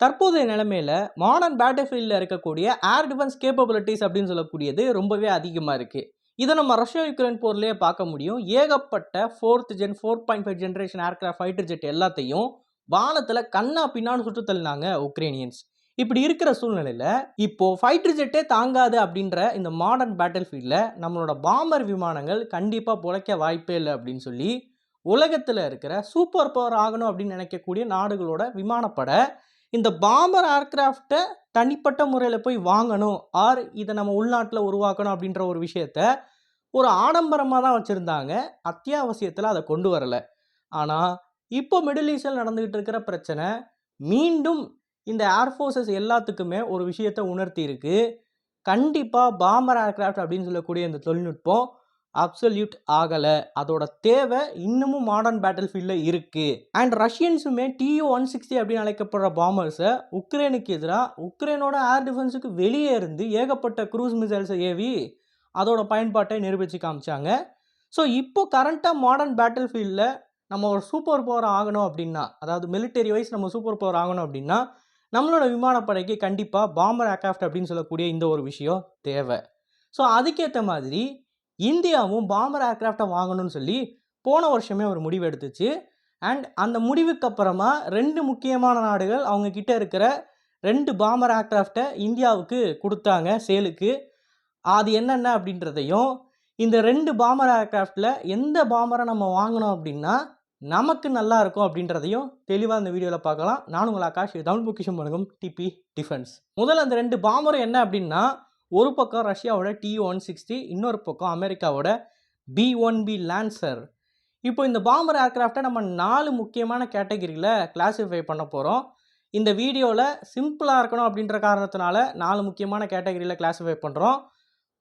தற்போதைய நிலைமையில் மாடர்ன் பேட்டில்ஃபீல்டில் இருக்கக்கூடிய ஏர் டிஃபென்ஸ் கேப்பபிலிட்டிஸ் அப்படின்னு சொல்லக்கூடியது ரொம்பவே அதிகமாக இருக்குது இதை நம்ம ரஷ்யா யுக்ரைன் போர்லேயே பார்க்க முடியும். ஏகப்பட்ட fourth gen four point five generation aircraft fighter jet எல்லாத்தையும் வானத்தில் கண்ணா பின்னான்னு சுட்டு தள்ளினாங்க உக்ரைனியன்ஸ் இப்படி இருக்கிற சூழ்நிலையில் இப்போது ஃபைட்டர் ஜெட்டே தாங்காது அப்படின்ற இந்த மாடர்ன் பேட்டில் ஃபீல்டில் நம்மளோட பாம்பர் விமானங்கள் கண்டிப்பாக பிழைக்க வாய்ப்பே இல்லை அப்படின்னு சொல்லி உலகத்தில் இருக்கிற சூப்பர் பவர் ஆகணும் அப்படின்னு நினைக்கக்கூடிய நாடுகளோட விமானப்படை இந்த பாம்பர் ஏர்கிராஃப்டை தனிப்பட்ட முறையில் போய் வாங்கணும். ஆர் இதை நம்ம உள்நாட்டில் உருவாக்கணும் அப்படின்ற ஒரு விஷயத்த ஒரு ஆடம்பரமாக தான் வச்சுருந்தாங்க. அத்தியாவசியத்தில் அதை கொண்டு வரலை. ஆனால் இப்போ மிடில் ஈஸ்டில் நடந்துக்கிட்டு இருக்கிற பிரச்சனை மீண்டும் இந்த ஏர்ஃபோர்ஸஸ் எல்லாத்துக்குமே ஒரு விஷயத்தை உணர்த்தியிருக்கு கண்டிப்பாக பாம்பர் ஏர்கிராஃப்ட் அப்படின்னு சொல்லக்கூடிய இந்த தொழில்நுட்பம் அப்சல்யூட் ஆகலை. அதோட தேவை இன்னமும் மாடர்ன் பேட்டில் ஃபீல்டில் இருக்குது அண்ட் ரஷ்யன்ஸுமே டியூ ஒன் சிக்ஸ்டி அப்படின்னு அழைக்கப்படுற பாம்பர்ஸை உக்ரைனுக்கு எதிராக உக்ரைனோட ஏர் டிஃபென்ஸுக்கு வெளியே இருந்து ஏகப்பட்ட க்ரூஸ் மிசைல்ஸை ஏவி அதோட பயன்பாட்டை நிரூபித்து காமிச்சாங்க. ஸோ இப்போ கரண்ட்டாக மாடர்ன் பேட்டில் ஃபீல்டில் நம்ம ஒரு சூப்பர் பவர் ஆகணும் அப்படின்னா அதாவது மிலிட்டரி வைஸ் நம்ம சூப்பர் பவர் ஆகணும் அப்படின்னா நம்மளோட விமானப்படைக்கு கண்டிப்பாக பாம்பர் ஏர்க்ராஃப்ட் அப்படின்னு சொல்லக்கூடிய இந்த ஒரு விஷயம் தேவை. ஸோ அதுக்கேற்ற மாதிரி இந்தியாவும் பாம்பர் ஏர்க்ராஃப்டை வாங்கணும்னு சொல்லி போன வருஷமே ஒரு முடிவு எடுத்துச்சு. அண்ட் அந்த முடிவுக்கு அப்புறமா ரெண்டு முக்கியமான நாடுகள் அவங்க கிட்ட இருக்கிற ரெண்டு பாம்பர் ஏர்க்ராஃப்டை இந்தியாவுக்கு கொடுத்தாங்க சேலுக்கு. அது என்னென்ன அப்படின்றதையும் இந்த ரெண்டு பாம்பர் ஏர்க்ராஃப்டில் எந்த பாம்பரை நம்ம வாங்கினோம் அப்படின்னா நமக்கு நல்லா இருக்கும் அப்படின்றதையும் தெளிவாக இந்த வீடியோவில் பார்க்கலாம். நான் உங்கள் ஆகாஷ் தமிழ் பொக்கிஷம் வழங்கும் டிபி டிஃபென்ஸ். முதல்ல அந்த ரெண்டு பாம்பரும் என்ன அப்படின்னா ஒரு பக்கம் ரஷ்யாவோட டி ஒன் சிக்ஸ்டி இன்னொரு பக்கம் அமெரிக்காவோட பி ஒன் பி லான்சர் இப்போ இந்த பாம்பர் ஏர்க்ராஃப்டை நம்ம நாலு முக்கியமான கேட்டகிரியில் கிளாஸிஃபை பண்ண போகிறோம் இந்த வீடியோவில் சிம்பிளாக இருக்கணும் அப்படின்ற காரணத்தினால நாலு முக்கியமான கேட்டகரியில் கிளாஸிஃபை பண்ணுறோம்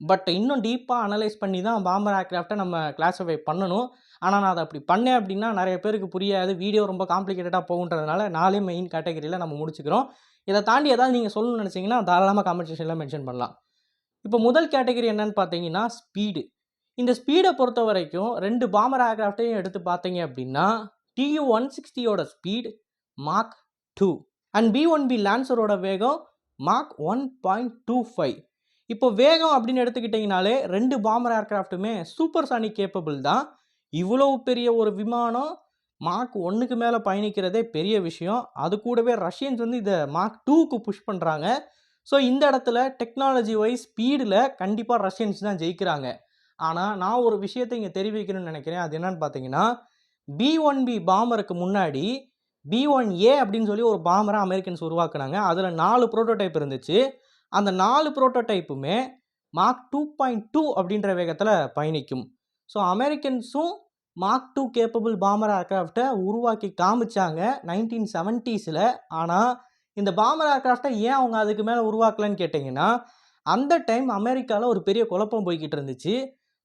பட் இன்னும் டீப்பாக அனலைஸ் பண்ணி தான் பாம்பர் ஏர்க்ராஃப்டை நம்ம கிளாஸிஃபை பண்ணணும். ஆனால் நான் அதை அப்படி பண்ணேன் அப்படின்னா நிறைய பேருக்கு புரியாது. வீடியோ ரொம்ப காம்ப்ளிகேட்டடாக போகுன்றதுனால நாலே மெயின் கேட்டகரியில் நம்ம முடிச்சுக்கிறோம். இதை தாண்டி ஏதாவது நீங்கள் சொல்லணும்னு நினச்சிங்கன்னா தாராளமாக காம்பன்சேஷனில் மென்ஷன் பண்ணலாம். இப்போ முதல் கேட்டகரி என்னன்னு பார்த்தீங்கன்னா ஸ்பீடு இந்த ஸ்பீடை பொறுத்த வரைக்கும் ரெண்டு பாமர் ஏர்க்ராஃப்டையும் எடுத்து பார்த்தீங்க அப்படின்னா due one சிக்ஸ்டியோட speed mark two and B one B லான்சரோட வேகம் mark one point two five இப்போ வேகம் அப்படின்னு எடுத்துக்கிட்டிங்கனாலே ரெண்டு பாமர் ஏர்க்ராஃப்ட்டுமே சூப்பர் சானிக் கேப்பபிள் தான். இவ்வளோ பெரிய ஒரு விமானம் மார்க் ஒன்றுக்கு மேலே பயணிக்கிறதே பெரிய விஷயம். அது கூடவே ரஷ்யன்ஸ் வந்து இதை மார்க் டூக்கு புஷ் பண்ணுறாங்க ஸோ இந்த இடத்துல டெக்னாலஜி வைஸ் ஸ்பீடில் கண்டிப்பாக ரஷ்யன்ஸ் தான் ஜெயிக்கிறாங்க. ஆனால் நான் ஒரு விஷயத்தை இங்கே தெரிவிக்கணும்னு நினைக்கிறேன். அது என்னன்னு பார்த்தீங்கன்னா பி ஒன் பி பாம்பருக்கு முன்னாடி பி ஒன் ஏ அப்படின்னு சொல்லி ஒரு பாம்பரை அமெரிக்கன்ஸ் உருவாக்குனாங்க. அதில் நாலு ப்ரோட்டோடைப் இருந்துச்சு. அந்த நாலு ப்ரோட்டோடைப்புமே மார்க் டூ பாயிண்ட் டூ அப்படின்ற வேகத்தில் பயணிக்கும். ஸோ அமெரிக்கன்ஸும் மார்க் டூ கேப்பபிள் பாம்பர் ஏர்க்ராஃப்டை உருவாக்கி காமிச்சாங்க நைன்டீன் செவன்ட்டீஸில் ஆனால் இந்த பாமர் ஏர்க்ராஃப்டை ஏன் அவங்க அதுக்கு மேலே உருவாக்கலன்னு கேட்டிங்கன்னா அந்த டைம் அமெரிக்காவில் ஒரு பெரிய குழப்பம் போய்கிட்டு இருந்துச்சு.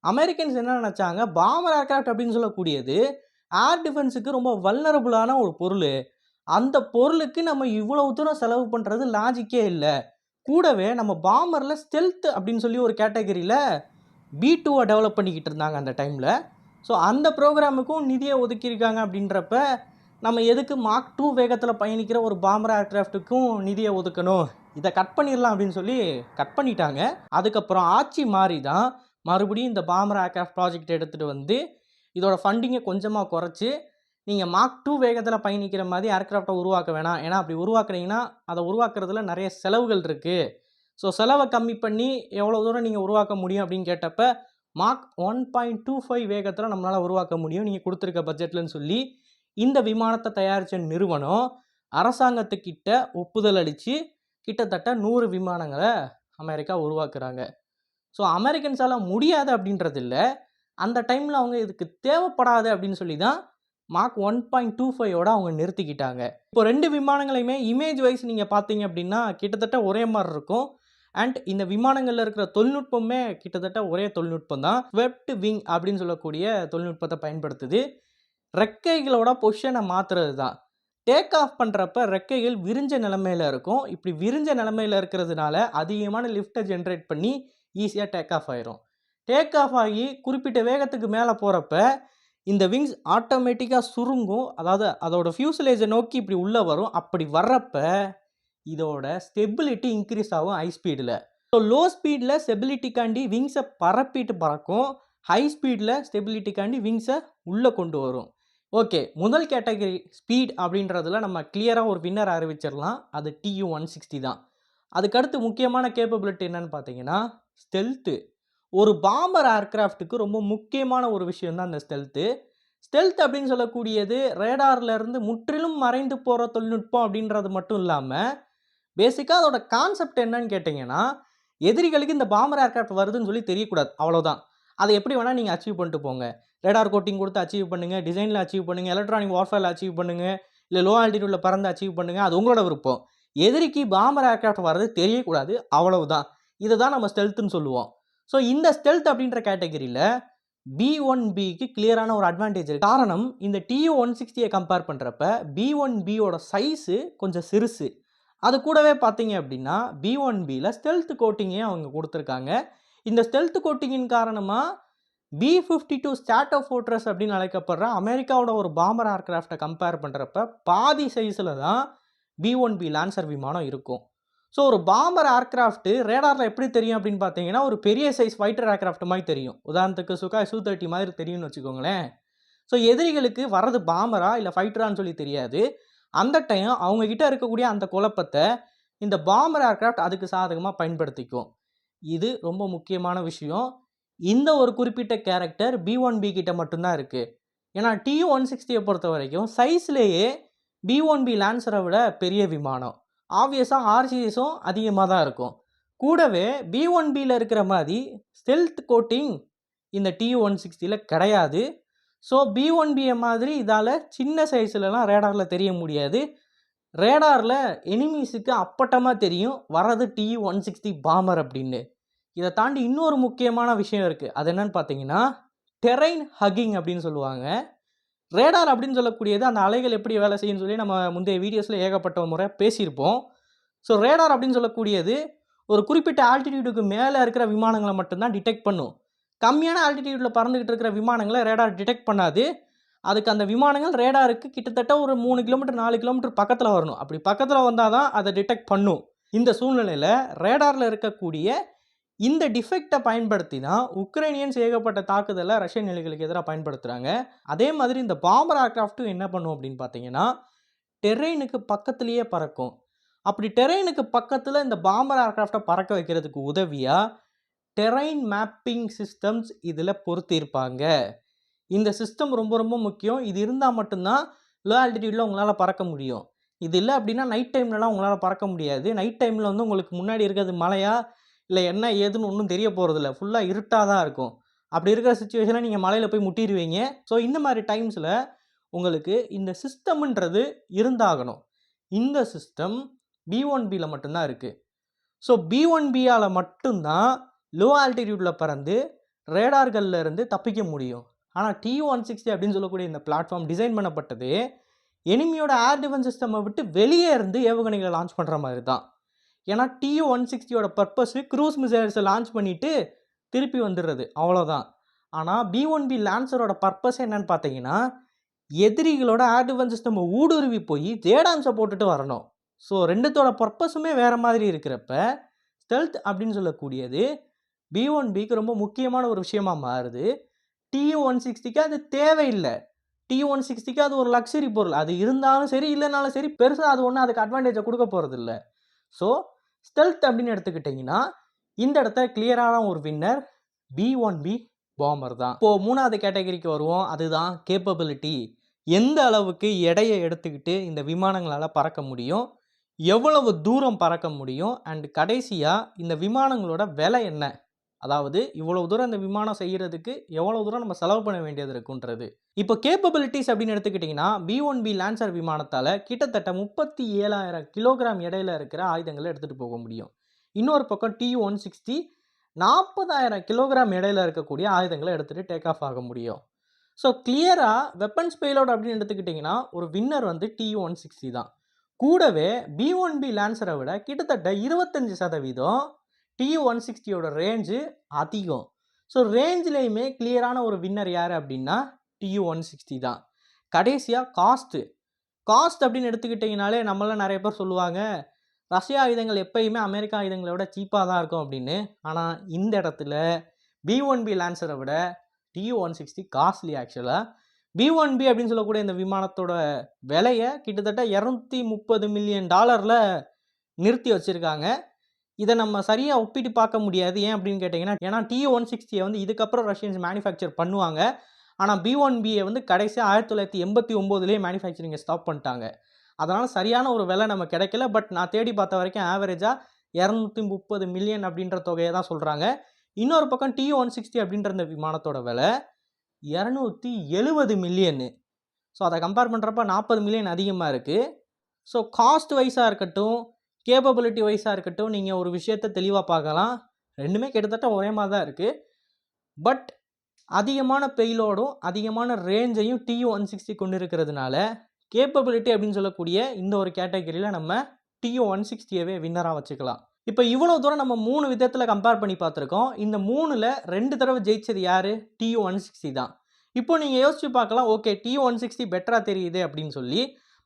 அமெரிக்கன்ஸ் என்ன நினச்சாங்க? பாமர் ஏர்க்ராஃப்ட் அப்படின்னு சொல்லக்கூடியது ஏர் டிஃபென்ஸுக்கு ரொம்ப வல்னரபுளான ஒரு பொருள். அந்த பொருளுக்கு நம்ம இவ்வளவு தூரம் செலவு பண்ணுறது லாஜிக்கே இல்லை. கூடவே நம்ம பாமரில் ஸ்டெல்த் அப்படின்னு சொல்லி ஒரு கேட்டகரியில் பி டூவை டெவலப் பண்ணிக்கிட்டு இருந்தாங்க அந்த டைமில் ஸோ அந்த ப்ரோக்ராமுக்கும் நிதியை ஒதுக்கியிருக்காங்க அப்படின்றப்ப நம்ம எதுக்கு மார்க் டூ வேகத்தில் பயணிக்கிற ஒரு பாம்பர் ஏர்கிராஃப்ட்டுக்கும் நிதியை ஒதுக்கணும்? இதை கட் பண்ணிடலாம் அப்படின்னு சொல்லி கட் பண்ணிட்டாங்க. அதுக்கப்புறம் ஆட்சி மாறி தான் மறுபடியும் இந்த பாம்பர் ஏர்கிராஃப்ட் ப்ராஜெக்ட் எடுத்துகிட்டு வந்து இதோட ஃபண்டிங்கை கொஞ்சமாக குறைச்சி நீங்கள் மார்க் டூ வேகத்தில் பயணிக்கிற மாதிரி ஏர்கிராஃப்டை உருவாக்க வேணாம். ஏன்னா அப்படி உருவாக்குறீங்கன்னா அதை உருவாக்குறதுல நிறைய செலவுகள் இருக்குது ஸோ செலவை கம்மி பண்ணி எவ்வளோ தூரம் நீங்கள் உருவாக்க முடியும் அப்படின்னு கேட்டப்ப mark one point two five வேகத்தில் நம்மளால் உருவாக்க முடியும். நீங்கள் கொடுத்துருக்க பட்ஜெட்லன்னு சொல்லி இந்த விமானத்தை தயாரித்த நிறுவனம் அரசாங்கத்துக்கிட்ட ஒப்புதல் அளித்து கிட்டத்தட்ட நூறு விமானங்களை அமெரிக்கா உருவாக்குறாங்க. ஸோ அமெரிக்கன்ஸால் முடியாது அப்படின்றது இல்லை அந்த டைமில் அவங்க இதுக்கு தேவைப்படாது அப்படின்னு சொல்லி தான் மார்க் ஒன் பாயிண்ட் டூ ஃபைவோட அவங்க நிறுத்திக்கிட்டாங்க. இப்போ ரெண்டு விமானங்களையுமே இமேஜ் வைஸ் நீங்கள் பார்த்தீங்க அப்படின்னா கிட்டத்தட்ட ஒரே மாதிரி இருக்கும். அண்ட் இந்த விமானங்களில் இருக்கிற தொழில்நுட்பமே கிட்டத்தட்ட ஒரே தொழில்நுட்பம் தான் ஸ்வெப்ட் விங் அப்படின்னு சொல்லக்கூடிய தொழில்நுட்பத்தை பயன்படுத்துது. ரெக்கைகளோட பொஷனை மாற்றுறது தான் டேக் ஆஃப் பண்ணுறப்ப ரெக்கைகள் விரிஞ்ச நிலமையில் இருக்கும். இப்படி விரிஞ்ச நிலமையில் இருக்கிறதுனால அதிகமான லிஃப்ட்டை ஜென்ரேட் பண்ணி ஈஸியாக டேக் ஆஃப் ஆயிரும். டேக் ஆஃப் ஆகி குறிப்பிட்ட வேகத்துக்கு மேலே போகிறப்ப இந்த விங்ஸ் ஆட்டோமேட்டிக்காக சுருங்கும். அதாவது அதோட ஃபியூசலேஜை நோக்கி இப்படி உள்ளே வரும். அப்படி வர்றப்ப இதோட ஸ்டெபிலிட்டி இன்க்ரீஸ் ஆகும் ஹை ஸ்பீடில் ஸோ லோ ஸ்பீடில் ஸ்டெபிலிட்டிக்காண்டி விங்ஸை பரப்பிட்டு பறக்கும். ஹை ஸ்பீடில் ஸ்டெபிலிட்டிக்காண்டி விங்ஸை உள்ளே கொண்டு வரும். ஓகே முதல் கேட்டகரி ஸ்பீட் அப்படின்றதுல நம்ம கிளியராக ஒரு வின்னர் அறிவிச்சிடலாம் அது டியூ ஒன் சிக்ஸ்டி தான். அதுக்கடுத்து முக்கியமான கேப்பபிலிட்டி என்னன்னு பார்த்தீங்கன்னா ஸ்டெல்த்து ஒரு பாம்பர் ஏர்க்ராஃப்ட்டுக்கு ரொம்ப முக்கியமான ஒரு விஷயம் தான் அந்த ஸ்டெல்த்து ஸ்டெல்த் அப்படின்னு சொல்லக்கூடியது ரேடார்ல இருந்து முற்றிலும் மறைந்து போகிற தொழில்நுட்பம் அப்படின்றது மட்டும் இல்லாமல் பேசிக்காக அதோட கான்செப்ட் என்னன்னு கேட்டிங்கன்னா எதிரிகளுக்கு இந்த பாம்பர் ஏர்க்ராஃப்ட் வருதுன்னு சொல்லி தெரியக்கூடாது. அவ்வளோதான் அதை எப்படி வேணால் நீங்கள் அச்சீவ் பண்ணிட்டு போங்க. ரேடார் கோட்டிங் கொடுத்து அச்சீவ் பண்ணுங்கள் டிசைனில் அச்சீவ் பண்ணுங்கள் எலக்ட்ரானிக் வார்ஃபேரில் அச்சீவ் பண்ணுங்கள் இல்லை லோ ஆல்டிடியூடில் பறந்து அச்சீவ் பண்ணுங்கள் அது உங்களோட விருப்பம். எதிரிக்கு பாம்பர் ஏர்க்ராஃப்ட் வர்றது தெரியக்கூடாது அவ்வளவு தான் இதை தான் நம்ம ஸ்டெல்த்துன்னு சொல்லுவோம். ஸோ இந்த ஸ்டெல்த் அப்படின்ற கேட்டகரியில் பி ஒன் பிக்கு கிளியரான ஒரு அட்வான்டேஜ் இருக்குது காரணம் இந்த டியூ ஒன் சிக்ஸ்டியை கம்பேர் பண்ணுறப்ப பி ஒன் பியோட சைஸு கொஞ்சம் சிறுசு. அது கூடவே பார்த்தீங்க அப்படின்னா பி ஒன் பியில் ஸ்டெல்த் கோட்டிங்கையும் அவங்க கொடுத்துருக்காங்க. இந்த ஸ்டெல்த் கோட்டிங்கின் காரணமாக B fifty two Stratofortress அப்படின்னு அழைக்கப்படுற அமெரிக்காவோட ஒரு பாம்பர் ஏர்க்ராஃப்டை கம்பேர் பண்ணுறப்ப பாதி சைஸில் தான் பி ஒன் பி லான்சர் விமானம் இருக்கும். ஸோ ஒரு பாம்பர் ஏர்க்ராஃப்ட்டு ரேடாரில் எப்படி தெரியும் அப்படின்னு பார்த்தீங்கன்னா ஒரு பெரிய சைஸ் ஃபைட்டர் ஏர்க்ராஃப்ட் மாதிரி தெரியும். உதாரணத்துக்கு சுகாய் சூ தேர்ட்டி மாதிரி தெரியும்னு வச்சுக்கோங்களேன். ஸோ எதிரிகளுக்கு வர்றது பாம்பரா இல்லை ஃபைட்டரான்னு சொல்லி தெரியாது. அந்த டைம் அவங்கக்கிட்ட இருக்கக்கூடிய அந்த குழப்பத்தை இந்த பாம்பர் ஏர்க்ராஃப்ட் அதுக்கு சாதகமாக பயன்படுத்திக்கும். இது ரொம்ப முக்கியமான விஷயம். இந்த ஒரு குறிப்பிட்ட கேரக்டர் பி ஒன் பி கிட்ட மட்டும்தான் இருக்குது ஏன்னா டி ஒன் சிக்ஸ்டியை பொறுத்த வரைக்கும் சைஸ்லேயே பி ஒன் பி லான்சரை விட பெரிய விமானம். ஆப்வியஸாக ஆர்சிஎஸும் அதிகமாக தான் இருக்கும். கூடவே பி ஒன் பியில் இருக்கிற மாதிரி ஸ்டெல்த் கோட்டிங் இந்த டி ஒன் சிக்ஸ்டியில் கிடையாது. ஸோ பி ஒன் பியை மாதிரி இதால் சின்ன சைஸ்லலாம் ரேடாரில் தெரிய முடியாது. ரேடாரில் எனிமீஸுக்கு அப்பட்டமாக தெரியும் வரது டி ஒன் சிக்ஸ்டி பாமர் அப்படின்னு. இதை தாண்டி இன்னொரு முக்கியமான விஷயம் இருக்குது அது என்னன்னு பார்த்தீங்கன்னா டெரைன் ஹக்கிங் அப்படின்னு சொல்லுவாங்க. ரேடார் அப்படின்னு சொல்லக்கூடியது அந்த அலைகள் எப்படி வேலை செய்யும்னு சொல்லி நம்ம முந்தைய வீடியோஸில் ஏகப்பட்ட முறை பேசியிருப்போம். ஸோ ரேடார் அப்படின்னு சொல்லக்கூடியது ஒரு குறிப்பிட்ட ஆல்டிடியூடுக்கு மேலே இருக்கிற விமானங்களை மட்டும்தான் டிடெக்ட் பண்ணும். கம்மியான ஆல்டிடியூட்டில் பறந்துக்கிட்டு இருக்கிற விமானங்களை ரேடார் டிடெக்ட் பண்ணாது. அதுக்கு அந்த விமானங்கள் ரேடாருக்கு கிட்டத்தட்ட ஒரு மூணு கிலோமீட்டர் நாலு கிலோமீட்டர் பக்கத்தில் வரணும். அப்படி பக்கத்தில் வந்தால் தான் அதை டிடெக்ட் பண்ணும். இந்த சூழ்நிலையில் ரேடாரில் இருக்கக்கூடிய இந்த டிஃபெக்டை பயன்படுத்தி தான் உக்ரைனியன்ஸ் ஏகப்பட்ட தாக்குதலை ரஷ்யன் நிலைகளுக்கு எதிராக பயன்படுத்துகிறாங்க அதே மாதிரி இந்த பாம்பர் ஏர்க்ராஃப்ட்டும் என்ன பண்ணும் அப்படின்னு பார்த்தீங்கன்னா டெரெயினுக்கு பக்கத்துலேயே பறக்கும். அப்படி டெரெயினுக்கு பக்கத்தில் இந்த பாம்பர் ஏர்க்ராஃப்டை பறக்க வைக்கிறதுக்கு உதவியாக டெரெயின் மேப்பிங் சிஸ்டம்ஸ் இதில் பொருத்தியிருப்பாங்க இந்த சிஸ்டம் ரொம்ப ரொம்ப முக்கியம். இது இருந்தால் மட்டும்தான் லோ ஆல்டிடியூடில் உங்களால் பறக்க முடியும். இது இல்லை அப்படின்னா நைட் டைம்லலாம் உங்களால் பறக்க முடியாது. நைட் டைமில் வந்து உங்களுக்கு முன்னாடி இருக்கிறது மலையாக இல்லை என்ன ஏதுன்னு ஒன்றும் தெரிய போகிறதில்ல ஃபுல்லாக இருட்டாக தான் இருக்கும். அப்படி இருக்கிற சுச்சுவேஷனில் நீங்கள் மலையில் போய் முட்டிடுவீங்க. ஸோ இந்த மாதிரி டைம்ஸில் உங்களுக்கு இந்த சிஸ்டம்ன்றது இருந்தாகணும். இந்த சிஸ்டம் பி ஒன் பியில் மட்டும்தான் இருக்குது ஸோ பி ஒன் பியால் மட்டும்தான் லோ ஆல்டிடியூட்டில் பறந்து ரேடார்கள்ல இருந்து தப்பிக்க முடியும். ஆனால் டி ஒன் சிக்ஸ்டி அப்படின்னு சொல்லக்கூடிய இந்த பிளாட்ஃபார்ம் டிசைன் பண்ணப்பட்டது எனிமியோட ஏர் டிஃபென்ஸ் சிஸ்டமை விட்டு வெளியே இருந்து ஏவுகணைகளை லான்ச் பண்ணுற மாதிரி தான். ஏன்னா டியு ஒன் சிக்ஸ்டியோட பர்பஸு க்ரூஸ் மிசைல்ஸை லான்ச் பண்ணிவிட்டு திருப்பி வந்துடுறது. அவ்வளோதான் ஆனால் பி ஒன் பி லான்சரோட பர்பஸ் என்னன்னு பார்த்தீங்கன்னா எதிரிகளோட ஏர் டிஃபென்ஸ் சிஸ்டம் ஊடுருவி போய் ஜேடாம்ஸை போட்டுட்டு வரணும். ஸோ ரெண்டுத்தோட பர்பஸுமே வேறு மாதிரி இருக்கிறப்ப ஸ்டெல்த் அப்படின்னு சொல்லக்கூடியது பி ஒன் பிக்கு ரொம்ப முக்கியமான ஒரு விஷயமாக மாறுது. டி ஒன் சிக்ஸ்டிக்கு அது தேவையில்லை. டி ஒன் சிக்ஸ்டிக்கு அது ஒரு லக்ஸரி பொருள். அது இருந்தாலும் சரி இல்லைனாலும் சரி பெருசாக அது ஒன்றும் அதுக்கு அட்வான்டேஜை கொடுக்க போகிறதில்ல ஸோ ஸ்டெல்த் அப்படின்னு எடுத்துக்கிட்டிங்கன்னா இந்த இடத்த கிளியரான ஒரு winner B one B bomber தான். இப்போது மூணாவது கேட்டகரிக்கு வருவோம். அதுதான் கேப்பபிலிட்டி எந்த அளவுக்கு எடையை எடுத்துக்கிட்டு இந்த விமானங்களால் பறக்க முடியும்? எவ்வளவு தூரம் பறக்க முடியும்? அண்ட் கடைசியாக இந்த விமானங்களோட விலை என்ன? அதாவது இவ்வளோ தூரம் இந்த விமானம் செய்கிறதுக்கு எவ்வளோ தூரம் நம்ம செலவு பண்ண வேண்டியது இருக்குன்றது. இப்போ கேப்பபிலிட்டிஸ் அப்படின்னு எடுத்துக்கிட்டிங்கன்னா பி ஒன் பி லான்சர் விமானத்தால் கிட்டத்தட்ட முப்பத்தி ஏழாயிரம் கிலோகிராம் இடையில இருக்கிற ஆயுதங்களை எடுத்துகிட்டு போக முடியும். இன்னொரு பக்கம் டி ஒன் சிக்ஸ்டி நாற்பதாயிரம் கிலோகிராம் இடையில இருக்கக்கூடிய ஆயுதங்களை எடுத்துகிட்டு டேக் ஆஃப் ஆக முடியும். ஸோ கிளியராக வெப்பன்ஸ் பேலோட் அப்படின்னு எடுத்துக்கிட்டிங்கன்னா ஒரு வின்னர் வந்து டி ஒன் சிக்ஸ்டி தான். கூடவே பி ஒன் பி லான்சரை விட கிட்டத்தட்ட இருபத்தஞ்சி சதவீதம் டி ஒன் சிக்ஸ்டியோட ரேஞ்சு அதிகம். ஸோ ரேஞ்சிலையுமே கிளியரான ஒரு வின்னர் யார் அப்படின்னா டியூ ஒன் சிக்ஸ்டி தான். கடைசியாக காஸ்ட்டு காஸ்ட் அப்படின்னு எடுத்துக்கிட்டிங்கனாலே நம்மளாம் நிறைய பேர் சொல்லுவாங்க ரஷ்ய ஆயுதங்கள் எப்பயுமே அமெரிக்கா ஆயுதங்களை விட சீப்பாக தான் இருக்கும் அப்படின்னு. ஆனால் இந்த இடத்துல பி ஒன் பி லான்சரை விட டியூ ஒன் சிக்ஸ்டி காஸ்ட்லி ஆக்சுவலாக பி ஒன் பி அப்படின்னு சொல்லக்கூடிய இந்த விமானத்தோட விலையை கிட்டத்தட்ட இரநூத்தி முப்பது மில்லியன் டாலரில் நிறுத்தி வச்சுருக்காங்க. இதை நம்ம சரியாக ஒப்பிட்டு பார்க்க முடியாது. ஏன் அப்படின்னு கேட்டிங்கன்னா ஏன்னா டி ஒன் சிக்ஸ்டியை வந்து இதுக்கப்புறம் ரஷ்யன்ஸ் மேனுஃபேக்சர் பண்ணுவாங்க. ஆனால் பி ஒன் பியை வந்து கடைசியாக ஆயிரத்தி தொள்ளாயிரத்தி எண்பத்தி ஒம்போதுலேயே மேனுஃபேக்சரிங்கை ஸ்டாப் பண்ணிட்டாங்க. அதனால் சரியான ஒரு விலை நம்ம கிடைக்கல. பட் நான் தேடி பார்த்த வரைக்கும் ஆவரேஜாக இரநூத்தி முப்பது மில்லியன் அப்படின்ற தொகையை தான் சொல்கிறாங்க இன்னொரு பக்கம் டி ஒன் சிக்ஸ்டி அப்படின்ற இந்த விமானத்தோட விலை இரநூத்தி எழுபது மில்லியனு ஸோ அதை கம்பேர் பண்ணுறப்ப நாற்பது மில்லியன் அதிகமாக இருக்குது ஸோ காஸ்ட் வைஸாக இருக்கட்டும் கேப்பபிலிட்டி வைஸாக இருக்கட்டும் நீங்கள் ஒரு விஷயத்தை தெளிவாக பார்க்கலாம். ரெண்டுமே கிட்டத்தட்ட ஒரே மாதிரி தான் இருக்குது பட் அதிகமான பெயிலோடும் அதிகமான ரேஞ்சையும் டி ஒன் சிக்ஸ்டி கொண்டு இருக்கிறதுனால கேப்பபிலிட்டி அப்படின்னு சொல்லக்கூடிய இந்த ஒரு கேட்டகரியில் நம்ம டிஓ ஒன் சிக்ஸ்டியவே வின்னராக வச்சுக்கலாம். இப்போ இவ்வளோ தூரம் நம்ம மூணு விதத்தில் கம்பேர் பண்ணி பார்த்துருக்கோம். இந்த மூணில் ரெண்டு தடவை ஜெயிச்சது யார்? டிஓ ஒன் சிக்ஸ்டி தான். இப்போ நீங்கள் யோசிச்சு பார்க்கலாம் ஓகே டி ஒன் சிக்ஸ்டி பெட்டராக தெரியுது அப்படின்னு சொல்லி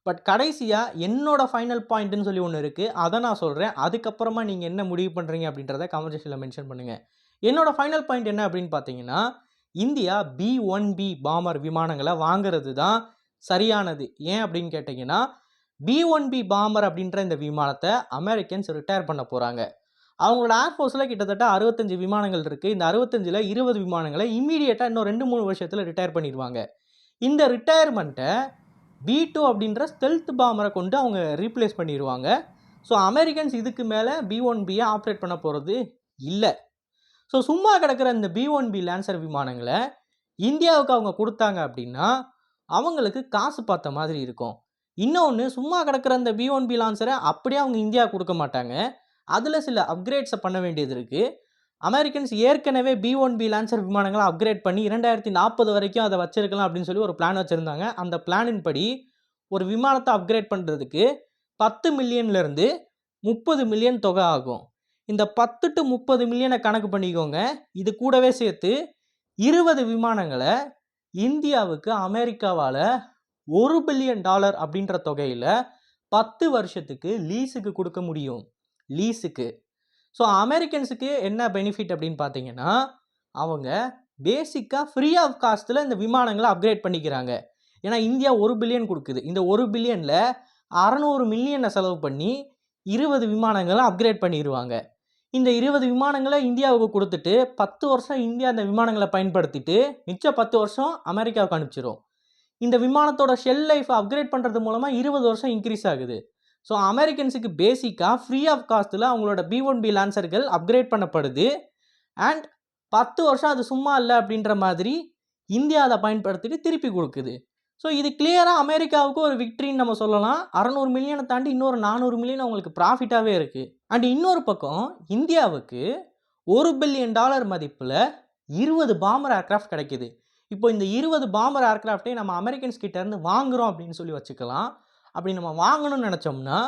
பட் கடைசியாக என்னோடய ஃபைனல் பாயிண்ட்னு சொல்லி ஒன்று இருக்குது அதை நான் சொல்கிறேன் அதுக்கப்புறமா நீங்கள் என்ன முடிவு பண்ணுறீங்க அப்படின்றத கான்வர்சேஷனில் மென்ஷன் பண்ணுங்கள் என்னோடய ஃபைனல் பாயிண்ட் என்ன அப்படின்னு பார்த்தீங்கன்னா India B one B bomber விமானங்களை வாங்குறது தான் சரியானது. ஏன் அப்படின்னு கேட்டிங்கன்னா பி ஒன் பி பாமர் அப்படின்ற இந்த விமானத்தை அமெரிக்கன்ஸ் ரிட்டையர் பண்ண போகிறாங்க அவங்களோட ஏர்ஃபோர்ஸில் கிட்டத்தட்ட அறுபத்தஞ்சு விமானங்கள் இருக்குது இந்த அறுபத்தஞ்சில் இருபது விமானங்களை இம்மீடியட்டாக இன்னும் ரெண்டு மூணு வருஷத்தில் ரிட்டையர் பண்ணிடுவாங்க. இந்த ரிட்டையர்மெண்ட்டை பி டூ அப்படின்ற ஸ்டெல்த் பாமரை கொண்டு அவங்க ரீப்ளேஸ் பண்ணிடுவாங்க ஸோ அமெரிக்கன்ஸ் இதுக்கு மேலே பி ஒன் பியை ஆப்ரேட் பண்ண போகிறது இல்லை. ஸோ சும்மா கிடக்கிற இந்த பி ஒன் பி லேன்சர் விமானங்களை இந்தியாவுக்கு அவங்க கொடுத்தாங்க அப்படின்னா அவங்களுக்கு காசு பார்த்த மாதிரி இருக்கும். இன்னொன்று சும்மா கிடக்கிற அந்த பி ஒன் பி லான்சரை அப்படியே அவங்க இந்தியா கொடுக்க மாட்டாங்க. அதில் சில அப்கிரேட்ஸை பண்ண வேண்டியது இருக்குது அமெரிக்கன்ஸ் ஏற்கனவே பி ஒன் பி லான்சர் விமானங்களை அப்கிரேட் பண்ணி இரண்டாயிரத்தி நாற்பது வரைக்கும் அதை வச்சிருக்கலாம் அப்படின்னு சொல்லி ஒரு பிளான் வச்சுருந்தாங்க. அந்த பிளானின் படி ஒரு விமானத்தை அப்கிரேட் பண்ணுறதுக்கு பத்து மில்லியன்லேருந்து முப்பது மில்லியன் தொகை ஆகும். இந்த பத்து டு முப்பது மில்லியனை கணக்கு பண்ணிக்கோங்க. இது கூடவே சேர்த்து இருபது விமானங்களை இந்தியாவுக்கு அமெரிக்காவால் ஒரு பில்லியன் டாலர் அப்படின்ற தொகையில் பத்து வருஷத்துக்கு லீஸுக்கு கொடுக்க முடியும். லீஸுக்கு ஸோ அமெரிக்கன்ஸுக்கு என்ன பெனிஃபிட் அப்படின்னு பார்த்தீங்கன்னா அவங்க பேசிக்காக ஃப்ரீ ஆஃப் காஸ்ட்டில் இந்த விமானங்களை அப்கிரேட் பண்ணிக்கிறாங்க. ஏன்னா இந்தியா ஒரு பில்லியன் கொடுக்குது. இந்த ஒரு பில்லியனில் அறநூறு மில்லியனை செலவு பண்ணி இருபது விமானங்களை அப்கிரேட் பண்ணிடுவாங்க இந்த இருபது விமானங்களை இந்தியாவுக்கு கொடுத்துட்டு பத்து வருஷம் இந்தியா அந்த விமானங்களை பயன்படுத்திட்டு மிச்ச பத்து வருஷம் அமெரிக்காவுக்கு அனுப்பிச்சிரும். இந்த விமானத்தோட ஷெல் லைஃப் அப்கிரேட் பண்ணுறது மூலமாக இருபது வருஷம் இன்க்ரீஸ் ஆகுது. ஸோ அமெரிக்கன்ஸுக்கு பேசிக்காக ஃப்ரீ ஆஃப் காஸ்ட்டில் அவங்களோட பி ஒன் பி லான்சர்கள் அப்கிரேட் பண்ணப்படுது. அண்ட் பத்து வருஷம் அது சும்மா இல்லை அப்படின்ற மாதிரி இந்தியா அதை பயன்படுத்திட்டு திருப்பி கொடுக்குது. ஸோ இது கிளியராக அமெரிக்காவுக்கு ஒரு விக்ட்ரின்னு நம்ம சொல்லலாம். அறநூறு மில்லியனை தாண்டி இன்னொரு நானூறு மில்லியன் அவங்களுக்கு ப்ராஃபிட்டாகவே இருக்குது அண்ட் இன்னொரு பக்கம் இந்தியாவுக்கு ஒரு பில்லியன் டாலர் மதிப்பில் இருபது பாம்பர் ஏர்க்ராஃப்ட் கிடைக்கிது. இப்போ இந்த இருபது பாம்பர் ஏர்க்ராஃப்டே நம்ம அமெரிக்கன்ஸ் கிட்டேருந்து வாங்குகிறோம் அப்படின்னு சொல்லி வச்சுக்கலாம். அப்படி நம்ம வாங்கணும்னு நினச்சோம்னா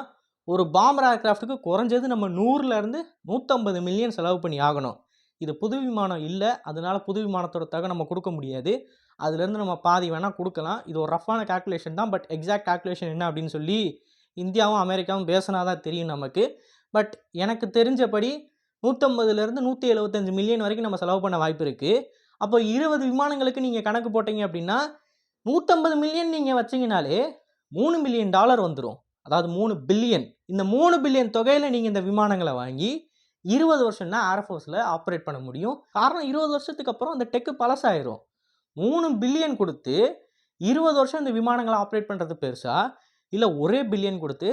ஒரு பாம்பர் ஏர்க்ராஃப்ட்டுக்கு குறைஞ்சது நம்ம நூறுலேருந்து நூற்றம்பது மில்லியன் செலவு பண்ணி ஆகணும். இது புது விமானம் இல்லை அதனால் புது விமானத்தோட தகவல் நம்ம கொடுக்க முடியாது. அதுலேருந்து நம்ம பாதி வேணால் கொடுக்கலாம். இது ஒரு ரஃப்பான கால்குலேஷன் தான். பட் எக்ஸாக்ட் கால்குலேஷன் என்ன அப்படின்னு சொல்லி இந்தியாவும் அமெரிக்காவும் பேசினா தான் தெரியும் நமக்கு. பட் எனக்கு தெரிஞ்சபடி நூற்றம்பதுலேருந்து நூற்றி எழுபத்தஞ்சு மில்லியன் வரைக்கும் நம்ம செலவு பண்ண வாய்ப்பு இருக்குது அப்போ இருபது விமானங்களுக்கு நீங்கள் கணக்கு போட்டீங்க அப்படின்னா நூற்றம்பது மில்லியன் நீங்கள் வச்சிங்கனாலே மூணு மில்லியன் டாலர் வந்துடும் அதாவது மூணு பில்லியன் இந்த மூணு பில்லியன் தொகையில் நீங்கள் இந்த விமானங்களை வாங்கி இருபது வருஷம்னா ஏர்ஃபோர்ஸில் ஆப்ரேட் பண்ண முடியும். காரணம் இருபது வருஷத்துக்கு அப்புறம் அந்த டெக்கு பழசாயிரும். மூணு பில்லியன் கொடுத்து இருபது வருஷம் இந்த விமானங்களை ஆப்ரேட் பண்ணுறது பெருசா? இல்லை ஒரே பில்லியன் கொடுத்து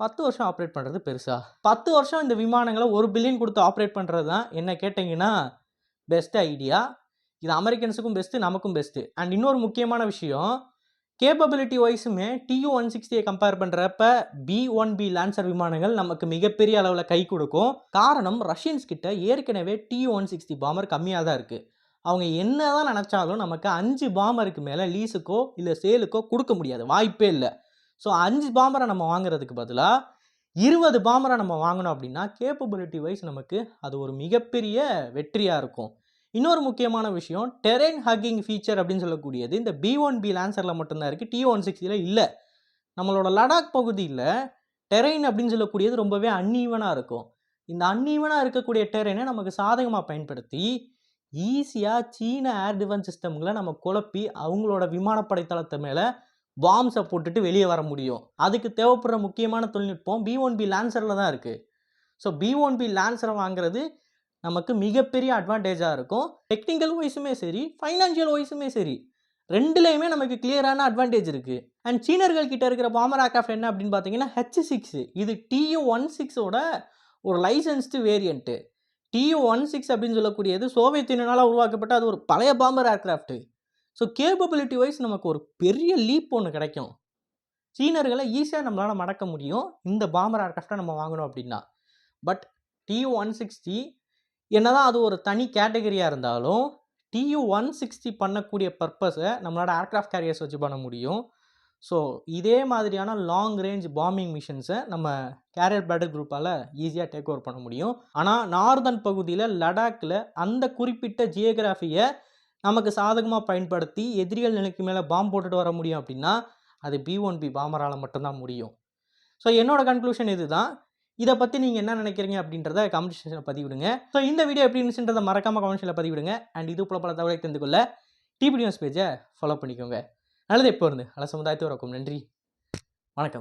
பத்து வருஷம் ஆப்ரேட் பண்ணுறது பெருசா? பத்து வருஷம் இந்த விமானங்களை ஒரு பில்லியன் கொடுத்து ஆப்ரேட் பண்ணுறது தான். என்ன கேட்டிங்கன்னா பெஸ்ட் ஐடியா இது அமெரிக்கன்ஸுக்கும் பெஸ்ட்டு நமக்கும் பெஸ்ட்டு அண்ட் இன்னொரு முக்கியமான விஷயம் கேப்பபிலிட்டி வைஸுமே டியூ ஒன் சிக்ஸ்டியை கம்பேர் பண்ணுறப்ப பி ஒன் பி லான்சர் விமானங்கள் நமக்கு மிகப்பெரிய அளவில் கை கொடுக்கும். காரணம் ரஷ்யன்ஸ் கிட்ட ஏற்கனவே டியூ ஒன் சிக்ஸ்டி பாமர் கம்மியாக தான் இருக்குது அவங்க என்ன தான் நினச்சாலும் நமக்கு அஞ்சு பாமருக்கு மேலே லீஸுக்கோ இல்லை சேலுக்கோ கொடுக்க முடியாது. வாய்ப்பே இல்லை. ஸோ அஞ்சு பாமரை நம்ம வாங்குறதுக்கு பதிலாக இருபது பாமரை நம்ம வாங்கினோம் அப்படின்னா கேப்பபிலிட்டி வைஸ் நமக்கு அது ஒரு மிகப்பெரிய வெற்றியாக இருக்கும். இன்னொரு முக்கியமான விஷயம் டெரென் ஹக்கிங் ஃபீச்சர் அப்படின்னு சொல்லக்கூடியது இந்த பி ஒன் பி லான்சரில் மட்டும்தான் இருக்குது டி ஒன் சிக்ஸ்டியில் இல்லை. நம்மளோட லடாக் பகுதியில் டெரெயின் அப்படின்னு சொல்லக்கூடியது ரொம்பவே அன்ஈவனாக இருக்கும். இந்த அன்ஈவனாக இருக்கக்கூடிய டெரெயினை நமக்கு சாதகமாக பயன்படுத்தி ஈஸியாக சீன ஏர் டிஃபென்ஸ் சிஸ்டம்களை நம்ம குழப்பி அவங்களோட விமானப்படை தளத்து மேலே பாம்ஸை போட்டுட்டு வெளியே வர முடியும். அதுக்கு தேவைப்படுற முக்கியமான தொழில்நுட்பம் பி ஒன் பி லான்சரில் தான் இருக்குது ஸோ பி ஒன் பி லான்சரை வாங்குறது நமக்கு மிகப்பெரிய அட்வான்டேஜாக இருக்கும். டெக்னிக்கல் வைஸுமே சரி ஃபைனான்ஷியல் வைஸுமே சரி ரெண்டுலேயுமே நமக்கு கிளியரான அட்வான்டேஜ் இருக்குது அண்ட் சீனர்கள் கிட்ட இருக்கிற பாமர் ஏர்க்ராஃப்ட் என்ன அப்படின்னு பார்த்தீங்கன்னா ஹெச் சிக்ஸ் இது டியூ ஒன் சிக்ஸோட ஒரு licensed variant Tu one six அப்படின்னு சொல்லக்கூடியது சோவியத் யூனியனால் உருவாக்கப்பட்ட அது ஒரு பழைய bomber aircraft so capability wise நமக்கு ஒரு பெரிய லீப் ஒன்று கிடைக்கும். சீனர்களை ஈஸியாக நம்மளால் மடக்க முடியும். இந்த பாம்பர் ஏர்க்ராஃப்டை நம்ம வாங்கணும் அப்படின்னா. பட் டியூ ஒன் சிக்ஸ்டி என்னதான் அது ஒரு தனி கேட்டகரியாக இருந்தாலும் டியூ ஒன் சிக்ஸ்டி பண்ணக்கூடிய பர்பஸை நம்மளோட ஏர்க்ராஃப்ட் கேரியர்ஸ் வச்சு பண்ண முடியும். ஸோ இதே மாதிரியான லாங் ரேஞ்ச் பாம்பிங் மிஷன்ஸை நம்ம கேரியர் பேட்டர் குரூப்பால் ஈஸியாக டேக் ஓவர் பண்ண முடியும். ஆனால் நார்தன் பகுதியில் லடாக்கில் அந்த குறிப்பிட்ட ஜியோகிராஃபியை நமக்கு சாதகமாக பயன்படுத்தி எதிரிகள் நிலைக்கு மேலே பாம்பு போட்டுட்டு வர முடியும் அப்படின்னா அது பி ஒன் பி பாமரால் மட்டும்தான் முடியும். ஸோ என்னோடய கன்க்ளூஷன் இதுதான். இதை பற்றி நீங்கள் என்ன நினைக்கிறீங்க அப்படின்றத கமெண்ட் செக்ஷனில் பதிவிடுங்க. ஸோ இந்த வீடியோ எப்படி இருந்துச்சுன்றதை மறக்காமல் கமெண்ட் செக்ஷனில் பதிவிடுங்க. அண்ட் இது போல பல தகவலை தெரிந்து கொள்ள டிபி நியூஸ் பேஜை ஃபாலோ பண்ணிக்கோங்க. நல்லது எப்போ இருந்து நல்ல சமுதாயத்தை வரக்கும் நன்றி. வணக்கம்.